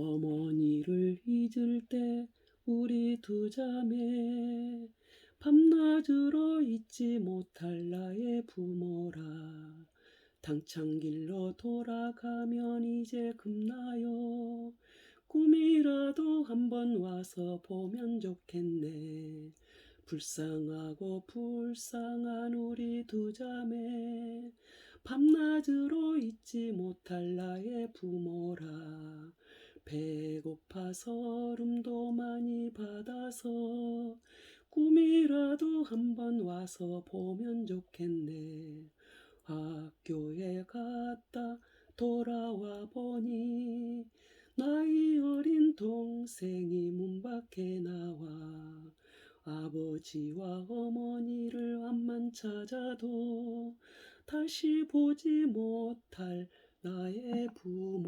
어머니를 잊을 때 우리 두 자매 밤낮으로 잊지 못할 나의 부모라. 당창길로 돌아가면 이제 급나요? 꿈이라도 한번 와서 보면 좋겠네. 불쌍하고 불쌍한 우리 두 자매 밤낮으로 잊지 못할 나의 부모라 배고파 서 름도 많이 받아서 꿈이라도 한번 와서 보면 좋겠네. 학교에 갔다 돌아와 보니 나이 어린 동생이 문 밖에 나와 아버지와 어머니를 앞만 찾아도 다시 보지 못할 나의 부모라